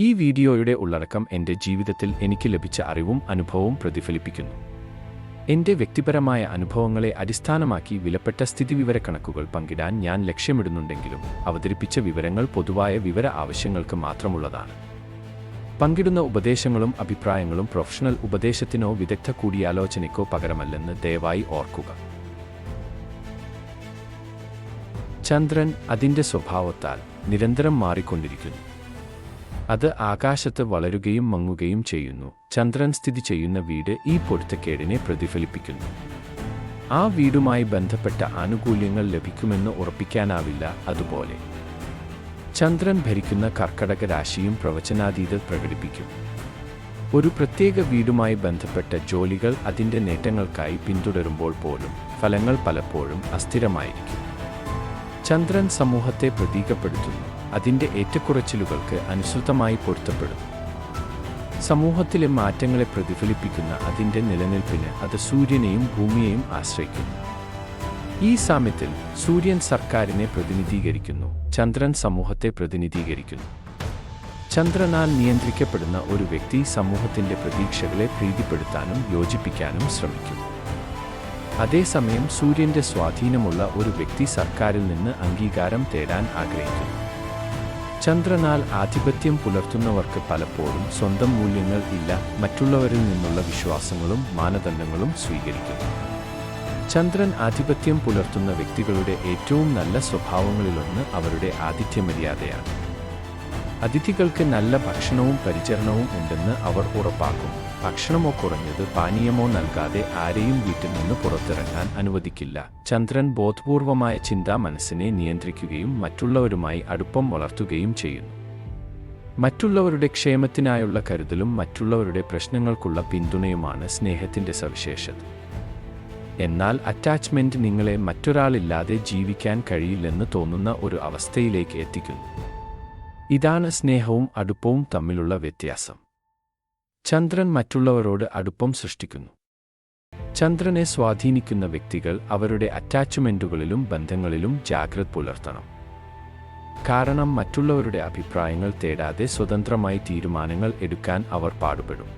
ഈ വീഡിയോയുടെ ഉള്ളടക്കം എന്റെ ജീവിതത്തിൽ എനിക്ക് ലഭിച്ച അറിവും അനുഭവവും പ്രതിഫലിപ്പിക്കുന്നു. എന്റെ വ്യക്തിപരമായ അനുഭവങ്ങളെ അടിസ്ഥാനമാക്കി വിലപ്പെട്ട സ്ഥിതിവിവരക്കണക്കുകൾ പങ്കിടാൻ ഞാൻ ലക്ഷ്യമിടുന്നുണ്ടെങ്കിലും അവതരിപ്പിച്ച വിവരങ്ങൾ പൊതുവായ വിവര ആവശ്യങ്ങൾക്ക് മാത്രമുള്ളതാണ്. പങ്കിടുന്ന ഉപദേശങ്ങളും അഭിപ്രായങ്ങളും പ്രൊഫഷണൽ ഉപദേശത്തിനോ വിദഗ്ധ കൂടിയാലോചനയ്ക്കോ പകരമല്ലെന്ന് ദയവായി ഓർക്കുക. ചന്ദ്രൻ അതിന്റെ സ്വഭാവത്താൽ നിരന്തരം മാറിക്കൊണ്ടിരിക്കുന്നു. അത് ആകാശത്ത് വളരുകയും മങ്ങുകയും ചെയ്യുന്നു. ചന്ദ്രൻ സ്ഥിതി ചെയ്യുന്ന വീട് ഈ പൊരുത്തക്കേടിനെ പ്രതിഫലിപ്പിക്കുന്നു. ആ വീടുമായി ബന്ധപ്പെട്ട ആനുകൂല്യങ്ങൾ ലഭിക്കുമെന്ന് ഉറപ്പിക്കാനാവില്ല അതുപോലെ. ചന്ദ്രൻ ഭരിക്കുന്ന കർക്കടക രാശിയും പ്രവചനാതീത പ്രകടിപ്പിക്കും. ഒരു പ്രത്യേക വീടുമായി ബന്ധപ്പെട്ട ജോലികൾ അതിന്റെ നേട്ടങ്ങൾക്കായി പിന്തുടരുമ്പോൾ പോലും ഫലങ്ങൾ പലപ്പോഴും അസ്ഥിരമായിരിക്കും. ചന്ദ്രൻ സമൂഹത്തെ പ്രതീകപ്പെടുത്തുന്നു. അതിന്റെ ഏറ്റക്കുറച്ചിലുകൾക്ക് അനുസൃതമായി പൊരുത്തപ്പെടും. സമൂഹത്തിലെ മാറ്റങ്ങളെ പ്രതിഫലിപ്പിക്കുന്ന അതിന്റെ നിലനിൽപ്പിന് അത് സൂര്യനെയും ഭൂമിയെയും ആശ്രയിക്കുന്നു. ഈ സാമ്യത്തിൽ സൂര്യൻ സർക്കാരിനെ പ്രതിനിധീകരിക്കുന്നു ചന്ദ്രൻ സമൂഹത്തെ പ്രതിനിധീകരിക്കുന്നു. ചന്ദ്രനാൽ നിയന്ത്രിക്കപ്പെടുന്ന ഒരു വ്യക്തി സമൂഹത്തിന്റെ പ്രതീക്ഷകളെ പ്രീതിപ്പെടുത്താനും യോജിപ്പിക്കാനും ശ്രമിക്കുന്നു അതേസമയം സൂര്യന്റെ സ്വാധീനമുള്ള ഒരു വ്യക്തി സർക്കാരിൽ നിന്ന് അംഗീകാരം തേടാൻ ആഗ്രഹിക്കുന്നു. ചന്ദ്രനാൽ ആധിപത്യം പുലർത്തുന്നവർക്ക് പലപ്പോഴും സ്വന്തം മൂല്യങ്ങൾ ഇല്ല മറ്റുള്ളവരിൽ നിന്നുള്ള വിശ്വാസങ്ങളും മാനദണ്ഡങ്ങളും സ്വീകരിക്കുന്നു. ചന്ദ്രൻ ആധിപത്യം പുലർത്തുന്ന വ്യക്തികളുടെ ഏറ്റവും നല്ല സ്വഭാവങ്ങളിലൊന്ന് അവരുടെ ആതിഥ്യമര്യാദയാണ്. അതിഥികൾക്ക് നല്ല ഭക്ഷണവും പരിചരണവും ഉണ്ടെന്ന് അവർ ഉറപ്പാക്കും. ഭക്ഷണമോ കുറഞ്ഞത് പാനീയമോ നൽകാതെ ആരെയും വീട്ടിൽ നിന്ന് പുറത്തിറങ്ങാൻ അനുവദിക്കില്ല. ചന്ദ്രൻ ബോധപൂർവമായ ചിന്താ മനസ്സിനെ നിയന്ത്രിക്കുകയും മറ്റുള്ളവരുമായി അടുപ്പം വളർത്തുകയും ചെയ്യുന്നു. മറ്റുള്ളവരുടെ ക്ഷേമത്തിനായുള്ള കരുതലും മറ്റുള്ളവരുടെ പ്രശ്നങ്ങൾക്കുള്ള പിന്തുണയുമാണ് സ്നേഹത്തിന്റെ സവിശേഷത. എന്നാൽ അറ്റാച്ച്മെന്റ് നിങ്ങളെ മറ്റൊരാളില്ലാതെ ജീവിക്കാൻ കഴിയില്ലെന്ന് തോന്നുന്ന ഒരു അവസ്ഥയിലേക്ക് എത്തിക്കുന്നു. ഇതാണ് സ്നേഹവും അടുപ്പവും തമ്മിലുള്ള വ്യത്യാസം. ചന്ദ്രൻ മറ്റുള്ളവരോട് അടുപ്പം സൃഷ്ടിക്കുന്നു. ചന്ദ്രനെ സ്വാധീനിക്കുന്ന വ്യക്തികൾ അവരുടെ അറ്റാച്ച്മെന്റുകളിലും ബന്ധങ്ങളിലും ജാഗ്രത പുലർത്തണം. കാരണം മറ്റുള്ളവരുടെ അഭിപ്രായങ്ങൾ തേടാതെ സ്വതന്ത്രമായി തീരുമാനങ്ങൾ എടുക്കാൻ അവർ പാടുപെടും.